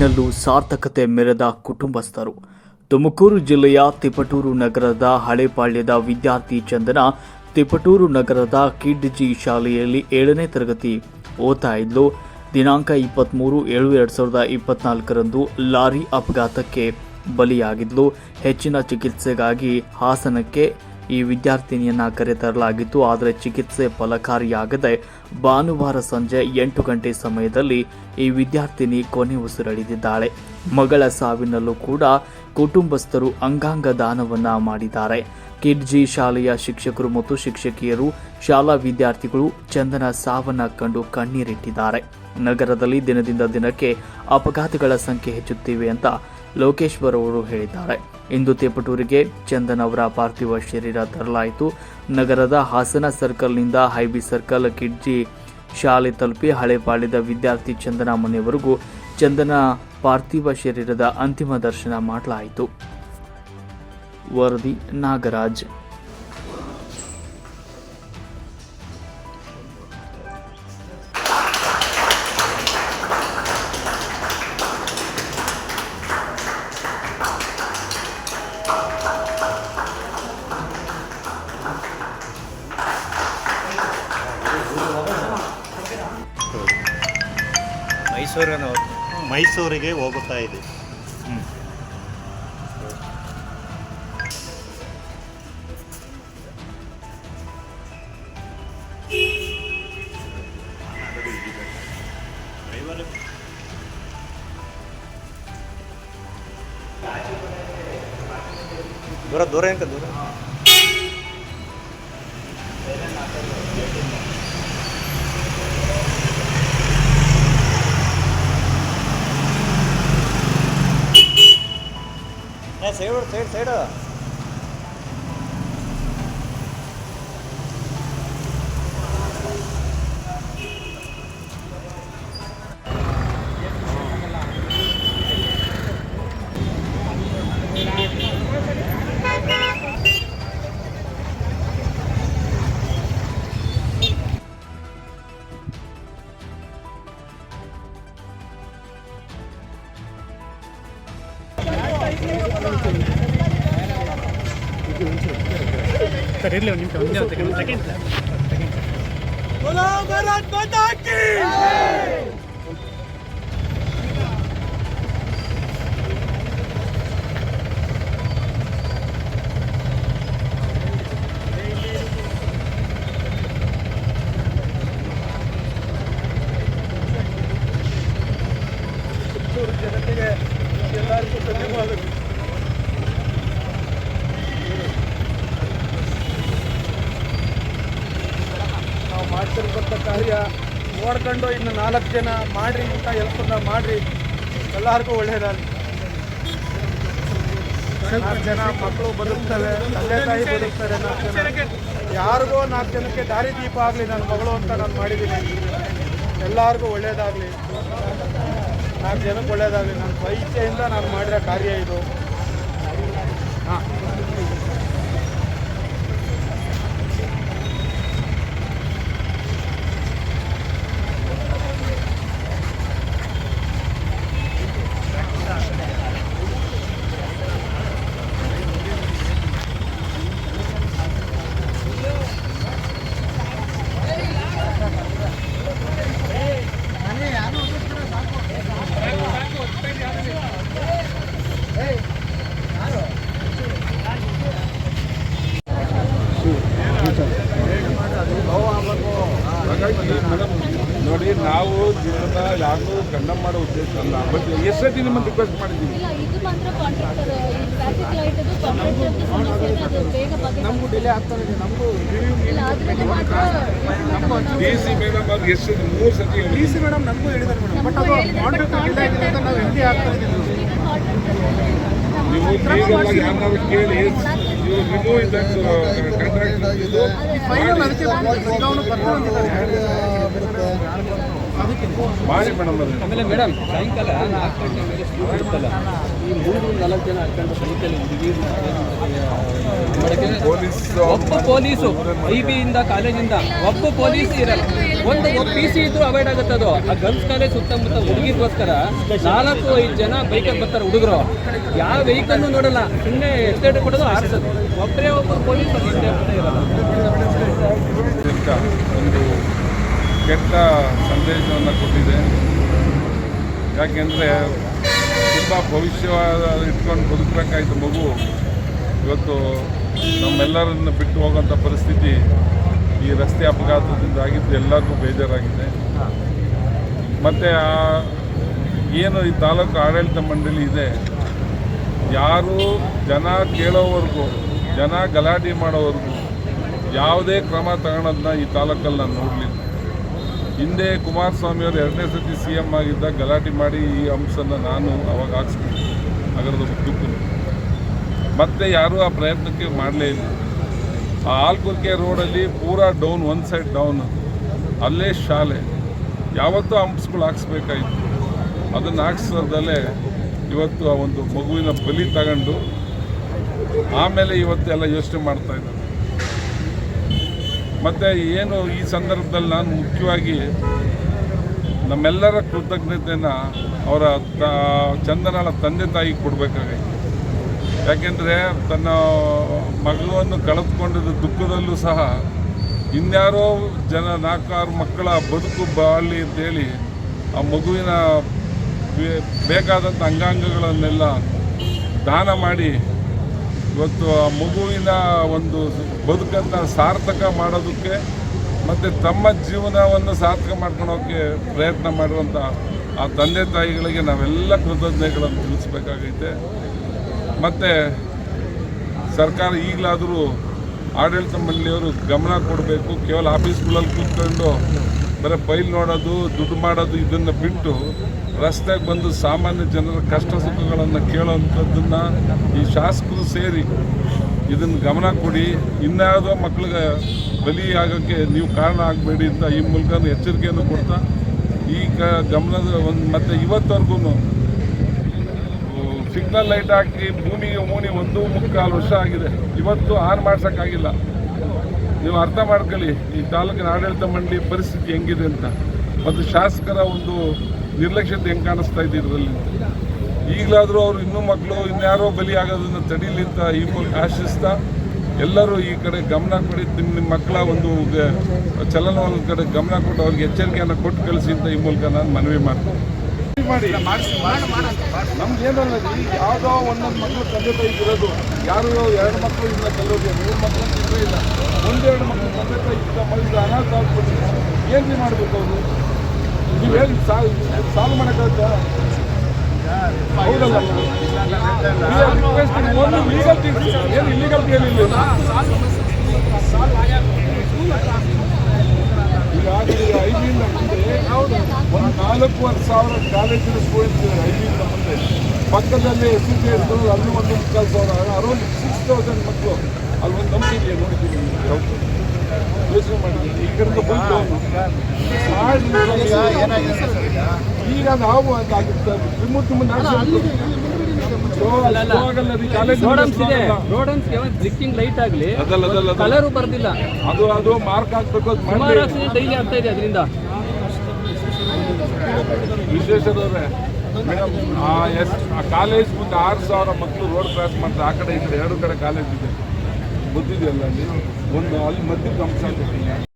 ಸಾವಿನಲ್ಲೂ ಸಾರ್ಥಕತೆ ಮೆರೆದ ಕುಟುಂಬಸ್ಥರು. ತುಮಕೂರು ಜಿಲ್ಲೆಯ ತಿಪಟೂರು ನಗರದ ಹಳೆಪಾಳ್ಯದ ವಿದ್ಯಾರ್ಥಿ ಚಂದನ ತಿಪಟೂರು ನಗರದ ಕಿಡ್ಜಿ ಶಾಲೆಯಲ್ಲಿ ಏಳನೇ ತರಗತಿ ಓದ್ತಾ ಇದ್ಲು. ದಿನಾಂಕ ಇಪ್ಪತ್ತ್ಮೂರು ಏಳು ಎರಡು ಸಾವಿರದ ಇಪ್ಪತ್ನಾಲ್ಕರಂದು ಲಾರಿ ಅಪಘಾತಕ್ಕೆ ಬಲಿಯಾಗಿದ್ಲು. ಹೆಚ್ಚಿನ ಚಿಕಿತ್ಸೆಗಾಗಿ ಹಾಸನಕ್ಕೆ ಈ ವಿದ್ಯಾರ್ಥಿನಿಯನ್ನ ಕರೆತರಲಾಗಿತ್ತು. ಆದರೆ ಚಿಕಿತ್ಸೆ ಫಲಕಾರಿಯಾಗದೆ ಭಾನುವಾರ ಸಂಜೆ ಎಂಟು ಗಂಟೆ ಸಮಯದಲ್ಲಿ ಈ ವಿದ್ಯಾರ್ಥಿನಿ ಕೊನೆ ಉಸಿರಳಿದಿದ್ದಾಳೆ. ಮಗಳ ಸಾವಿನಲ್ಲೂ ಕೂಡ ಕುಟುಂಬಸ್ಥರು ಅಂಗಾಂಗ ದಾನವನ್ನ ಮಾಡಿದ್ದಾರೆ. ಕಿಡ್ಜಿ ಶಾಲೆಯ ಶಿಕ್ಷಕರು ಮತ್ತು ಶಿಕ್ಷಕಿಯರು, ಶಾಲಾ ವಿದ್ಯಾರ್ಥಿಗಳು ಚಂದನ ಸಾವನ್ನ ಕಂಡು ಕಣ್ಣೀರಿಟ್ಟಿದ್ದಾರೆ. ನಗರದಲ್ಲಿ ದಿನದಿಂದ ದಿನಕ್ಕೆ ಅಪಘಾತಗಳ ಸಂಖ್ಯೆ ಹೆಚ್ಚುತ್ತಿವೆ ಅಂತ ಲೋಕೇಶ್ವರ್ ಅವರು ಹೇಳಿದ್ದಾರೆ. ಇಂದು ತೇಪಟೂರಿಗೆ ಚಂದನ್ ಅವರ ಪಾರ್ಥಿವ ಶರೀರ ತರಲಾಯಿತು. ನಗರದ ಹಾಸನ ಸರ್ಕಲ್ನಿಂದ ಹೈಬಿ ಸರ್ಕಲ್ ಕಿಡ್ಜಿ ಶಾಲೆ ತಲುಪಿ ಹಳೆಪಾಳ್ಯದ ವಿದ್ಯಾರ್ಥಿ ಚಂದನ ಮನೆಯವರೆಗೂ ಚಂದನ ಪಾರ್ಥಿವ ಶರೀರದ ಅಂತಿಮ ದರ್ಶನ ಮಾಡಲಾಯಿತು. ವರದಿ ನಾಗರಾಜ್. ಮೈಸೂರಿನ ಮೈಸೂರಿಗೆ ಹೋಗುತ್ತಾ ಇದೆ. ದೂರ ದೂರ ಎಂತ ದೂರ? Nej, ser du? Side side side ನಾವು ನೋಡ್ಕೊಂಡು ಇನ್ನು ನಾಲ್ಕು ಜನ ಮಾಡ್ರಿ ಇಂಥ ಎಲ್ಪನ್ನ ಮಾಡ್ರಿ. ಎಲ್ಲರಿಗೂ ಒಳ್ಳೆಯದಾಗಲಿ ನಾಲ್ಕು ಜನ ಮಕ್ಕಳು ಬದುಕ್ತವೆ ತಂದೆ ತಾಯಿ ಬದುಕ್ತಾರೆ ನಾಲ್ಕು ಯಾರಿಗೋ ನಾಲ್ಕು ಜನಕ್ಕೆ ದಾರಿ ದೀಪ ಆಗಲಿ, ನನ್ನ ಮಗಳು ಅಂತ ನಾನು ಮಾಡಿದ್ದೀನಿ. ಎಲ್ಲರಿಗೂ ಒಳ್ಳೆಯದಾಗಲಿ ನಾಲ್ಕು ಜನಕ್ಕೆ ಒಳ್ಳೆಯದಾಗಲಿ ನನ್ನ ಸ್ವಇಚ್ಛೆಯಿಂದ ನಾನು ಮಾಡಿರೋ ಕಾರ್ಯ ಇದು. ಹಾಂ ನೋಡಿ ನಾವು ಜೀವನ ಯಾರು ಗಂಡ ಮಾಡೋ ಉದ್ದೇಶ ಅಲ್ಲ. ಬಟ್ ಎಷ್ಟೊತ್ತಿ ನಿಮ್ಮನ್ನು ರಿಕ್ವೆಸ್ಟ್ ಮಾಡಿದ್ದೀವಿ ನಮಗೂ ಡಿಲೇ ಆಗ್ತಾ ಇದೆ ನಮಗೂ ಇಲ್ಲ ಅದ್ರಲ್ಲಿ ಮಾತ್ರ ಡಿ ಸಿ ಮೇಡಮ್ ಅವ್ರು ಎಷ್ಟು ಮೂರು ಸತಿ ಡಿ ಸಿ ಮೇಡಮ್ ನಮಗೂ ಹೇಳಿದ್ದಾರೆ ಮೇಡಮ್. ಬಟ್ ಅದು ಕಾಂಟ್ರಾಕ್ಟ್ ಡಿಲೇ ಆಗಿದೆ ಅಂತ ನಾವು ಆಗ್ತಾ ಇದ್ದೀವಿ ಯಾರನ್ನಾರು ಕೇಳಿ you remove that contract final ಅದಕ್ಕೆ ಈಗ ಬರ್ತಾ ಮಾಡಿ ಮೇಡಮ್ ಆಮೇಲೆ ಮೇಡಮ್ ಸಾಯಂಕಾಲ ಇರುತ್ತಲ್ಲ ಈ ಮೂರು ನಾಲ್ಕು ಜನ ಹಾಕೊಂಡು ಸೈಕಲ್ ಪೊಲೀಸ್ ಒಬ್ಬ ಪೊಲೀಸು ಐ ಬಿಯಿಂದ ಕಾಲೇಜಿಂದ ಒಬ್ಬ ಪೊಲೀಸ್ ಇರಲ್ಲ. ಒಂದು ಪಿ ಸಿ ಇದ್ರು ಅವಾಯ್ಡ್ ಆಗುತ್ತೆ ಅದು. ಆ ಗರ್ಲ್ಸ್ ಕಾಲೇಜ್ ಸುತ್ತಮುತ್ತ ಹುಡುಗಿಗೋಸ್ಕರ ನಾಲ್ಕು ಐದು ಜನ ಬೈಕಲ್ಲಿ ಬರ್ತಾರೆ ಹುಡುಗರು. ಯಾವ ವೆಹಿಕಲ್ನು ನೋಡಲ್ಲ. ಸುಮ್ಮನೆ ಎಸ್ಟೇಟ್ ಕೊಡೋದು ಆರಿಸೋದು. ಒಬ್ಬರೇ ಒಬ್ಬರು ಪೊಲೀಸ್ ಇರಲ್ಲ. ಒಂದು ಕೆಟ್ಟ ಸಂದೇಶವನ್ನು ಕೊಟ್ಟಿದೆ. ಯಾಕೆಂದರೆ ತುಂಬ ಭವಿಷ್ಯ ಇಟ್ಕೊಂಡು ಬದುಕಬೇಕಾಯ್ತು ಮಗು. ಇವತ್ತು ನಮ್ಮೆಲ್ಲರನ್ನು ಬಿಟ್ಟು ಹೋಗೋಂಥ ಪರಿಸ್ಥಿತಿ ಈ ರಸ್ತೆ ಅಪಘಾತದಿಂದ ಆಗಿದ್ದು ಎಲ್ಲರಿಗೂ ಬೇಜಾರಾಗಿದೆ. ಮತ್ತು ಆ ಏನು ಈ ತಾಲೂಕು ಆಡಳಿತ ಮಂಡಳಿ ಇದೆ, ಯಾರು ಜನ ಕೇಳೋವರೆಗೂ, ಜನ ಗಲಾಟೆ ಮಾಡೋವರೆಗೂ ಯಾವುದೇ ಕ್ರಮ ತಗೊಳೋದನ್ನ ಈ ತಾಲೂಕಲ್ಲಿ ನಾನು ನೋಡಲಿಲ್ಲ. ಹಿಂದೆ ಕುಮಾರಸ್ವಾಮಿ ಅವರು ಎರಡನೇ ಸತಿ ಸಿ ಎಂ ಆಗಿದ್ದಾಗ ಗಲಾಟೆ ಮಾಡಿ ಈ ಅಂಶನ ನಾನು ಅವಾಗ ಹಾಕ್ಸ್ಬಿಟ್ಟು. ನಗರದ ಮುಖ್ಯಕ್ಕೂ ಮತ್ತೆ ಯಾರೂ ಆ ಪ್ರಯತ್ನಕ್ಕೆ ಮಾಡಲೇ ಇಲ್ಲ. ಆ ಆಲ್ಕುರ್ಕೆ ರೋಡಲ್ಲಿ ಪೂರಾ ಡೌನ್ ಒನ್ ಸೈಡ್ ಡೌನ್ ಅಲ್ಲೇ ಶಾಲೆ. ಯಾವತ್ತೂ ಹಂಪ್ಸ್ಗಳು ಹಾಕ್ಸ್ಬೇಕಾಯಿತು. ಅದನ್ನು ಹಾಕ್ಸೋದಲ್ಲೇ ಇವತ್ತು ಆ ಒಂದು ಮಗುವಿನ ಬಲಿ ತಗೊಂಡು ಆಮೇಲೆ ಇವತ್ತೆಲ್ಲ ಯೋಚನೆ ಮಾಡ್ತಾ ಇದ್ದಾರೆ. ಮತ್ತು ಏನು ಈ ಸಂದರ್ಭದಲ್ಲಿ ನಾನು ಮುಖ್ಯವಾಗಿ ನಮ್ಮೆಲ್ಲರ ಕೃತಜ್ಞತೆಯನ್ನು ಅವರ ತ ಚಂದನಳ ತಂದೆ ತಾಯಿಗೆ ಕೊಡಬೇಕಾಗೈತೆ. ಯಾಕೆಂದರೆ ತನ್ನ ಮಗುವನ್ನು ಕಳೆದುಕೊಂಡಿದ್ದ ದುಃಖದಲ್ಲೂ ಸಹ ಇನ್ಯಾರೋ ಜನ ನಾಲ್ಕಾರು ಮಕ್ಕಳ ಬದುಕು ಬಾಳಿ ಅಂತೇಳಿ ಆ ಮಗುವಿನ ಬೇಕಾದಂಥ ಅಂಗಾಂಗಗಳನ್ನೆಲ್ಲ ದಾನ ಮಾಡಿ ಇವತ್ತು ಆ ಮಗುವಿನ ಒಂದು ಬದುಕನ್ನು ಸಾರ್ಥಕ ಮಾಡೋದಕ್ಕೆ ಮತ್ತು ತಮ್ಮ ಜೀವನವನ್ನು ಸಾರ್ಥಕ ಮಾಡ್ಕೊಳೋಕ್ಕೆ ಪ್ರಯತ್ನ ಮಾಡುವಂಥ ಆ ತಂದೆ ತಾಯಿಗಳಿಗೆ ನಾವೆಲ್ಲ ಕೃತಜ್ಞತೆಗಳನ್ನು ತಿಳಿಸ್ಬೇಕಾಗೈತೆ. ಮತ್ತು ಸರ್ಕಾರ ಈಗಲಾದರೂ ಆಡಳಿತ ಮಂಡಳಿಯವರು ಗಮನ ಕೊಡಬೇಕು, ಕೇವಲ ಆಫೀಸ್ಗಳಲ್ಲಿ ಕೂತ್ಕೊಂಡು ಬರೀ ಬೈಲ್ ನೋಡೋದು, ದುಡ್ಡು ಮಾಡೋದು, ಇದನ್ನು ಬಿಟ್ಟು ರಸ್ತೆಗೆ ಬಂದು ಸಾಮಾನ್ಯ ಜನರ ಕಷ್ಟ ಸುಖಗಳನ್ನು ಕೇಳೋವಂಥದ್ದನ್ನು ಈ ಶಾಸಕರು ಸೇರಿ ಇದನ್ನು ಗಮನ ಕೊಡಿ. ಇನ್ಯಾವುದೋ ಮಕ್ಳಿಗೆ ಬಲಿ ಆಗೋಕ್ಕೆ ನೀವು ಕಾರಣ ಆಗಬೇಡಿ ಅಂತ ಈ ಮೂಲಕ ಎಚ್ಚರಿಕೆಯನ್ನು ಕೊಡ್ತಾ, ಈ ಗಮನದ ಒಂದು ಮತ್ತು ಇವತ್ತವರೆಗೂ ಸಿಗ್ನಲ್ ಲೈಟ್ ಹಾಕಿ ಭೂಮಿಗೆ ಮೂನಿ ಒಂದು ಮುಕ್ಕಾಲು ವರ್ಷ ಆಗಿದೆ. ಇವತ್ತು ಆನ್ ಮಾಡ್ಸೋಕ್ಕಾಗಿಲ್ಲ. ನೀವು ಅರ್ಥ ಮಾಡ್ಕೊಳ್ಳಿ, ಈ ತಾಲೂಕಿನ ಆಡಳಿತ ಮಂಡಳಿ ಪರಿಸ್ಥಿತಿ ಹೆಂಗಿದೆ ಅಂತ. ಮತ್ತು ಶಾಸಕರ ಒಂದು ನಿರ್ಲಕ್ಷ್ಯತೆ ಹೆಂಗೆ ಕಾಣಿಸ್ತಾ ಇದೆ ಇದರಲ್ಲಿ? ಈಗಲಾದರೂ ಅವರು ಇನ್ನೂ ಮಕ್ಕಳು ಇನ್ಯಾರೋ ಬಲಿ ಆಗೋದನ್ನು ತಡೀಲಿ ಅಂತ ಈ ಮೂಲಕ ಆಶಿಸ್ತಾ, ಎಲ್ಲರೂ ಈ ಕಡೆ ಗಮನ ಕೊಡಿ, ನಿಮ್ಮ ನಿಮ್ಮ ಮಕ್ಕಳ ಒಂದು ಚಲನವಲನ ಕಡೆ ಗಮನ ಕೊಟ್ಟು ಅವ್ರಿಗೆ ಎಚ್ಚರಿಕೆಯನ್ನು ಕೊಟ್ಟು ಕಳಿಸಿ ಅಂತ ಈ ಮೂಲಕ ನಾನು ಮನವಿ ಮಾಡ್ತೀನಿ. ಮಾಡಿ. ನಮ್ಗೆ ಏನಲ್ಲ ಯಾವುದೋ ಒಂದೊಂದು ಮಕ್ಕಳು ತಂದೆ ತಾಯಿ ಇರೋದು. ಯಾರು ಎರಡು ಮಕ್ಕಳು ಇಲ್ಲ ಕಲ್ಲೋದು ಮೂರು ಮಕ್ಕಳು ಇಲ್ಲವೇ ಇಲ್ಲ. ಒಂದೆರಡು ಮಕ್ಕಳು ತಂದೆ ತಾಯಿ ಇದ್ದ ಮಕ್ಕಳು ಅನಾಥ ಆಗ್ಬಿಟ್ಟು ಏನು ಮಾಡಬೇಕು ಅವರು? ನೀವು ಹೇಳಿ ಸಾಲ್ ಸಾಲ್ವ್ ಹೌದಲ್ಲ ಒಂದು ಲೀಗಲ್ ಥಿಂಗ್ಸ್ ಏನು ಇಲ್ಲಿಗಲ್ ಏನಿಲ್ಲ ಈಗ ಈಗ ಐದರಿಂದ ಮುಂದೆ ಒಂದು ನಾಲ್ಕೂವರೆ ಸಾವಿರ ಕಾಲೇಜಿನ ಸ್ಟೂಡೆಂಟ್ಸ್ ಐದರಿಂದ ಮುಂದೆ. ಪಕ್ಕದಲ್ಲೇ ಎಸ್ ಸಿ ಟಿ ಇರ್ತದೆ ಅಲ್ಲಿ ಒಂದು ಮುಕ್ಕಾಲು ಸಾವಿರ ಅರೌಂಡ್ ಸಿಕ್ಸ್ ತೌಸಂಡ್ ಮಕ್ಕಳು ಅಲ್ಲಿ ಒಂದು ನಂಬಿಕೆ ನೋಡಿದ್ದೀನಿ ಯೋಚನೆ ಮಾಡಿದ್ದೀನಿ. ಈಗ ಬಂದು ಈಗ ನಾವು ರೋಡನ್ಸ್ ತುಂಬ ಕಾಲೇಜ್ ರೋಡನ್ಸ್ಗೆ ಬ್ಲಿಕ್ಕಿಂಗ್ ಲೈಟ್ ಆಗಲಿ. ಕಲರು ಬರ್ದಿಲ್ಲ. ಅದು ಅದು ಮಾರ್ಕ್ ಹಾಕ್ಬೇಕು ಅದು ಸುಮಾರು ಆಕ್ಸಿಡೆಂಟ್ ಡೈಲಿ ಆಗ್ತಾ ಇದೆ ಅದರಿಂದ. ವಿಶ್ವೇಶ್ವರವ್ರೆ ಮೇಡಮ್ ಆ ಎಸ್ ಆ ಕಾಲೇಜ್ ಮುಂದೆ ಆರು ಸಾವಿರ ಮಕ್ಕಳು ರೋಡ್ ಕ್ರಾಸ್ ಮಾಡ್ತಾರೆ. ಆ ಕಡೆ ಈ ಕಡೆ ಎರಡು ಕಡೆ ಕಾಲೇಜ್ ಇದೆ. ಗೊತ್ತಿದೆಯಲ್ಲ ಅಲ್ಲಿ? ಒಂದು ಅಲ್ಲಿ ಮಧ್ಯಕ್ಕೆ ಅಂಶ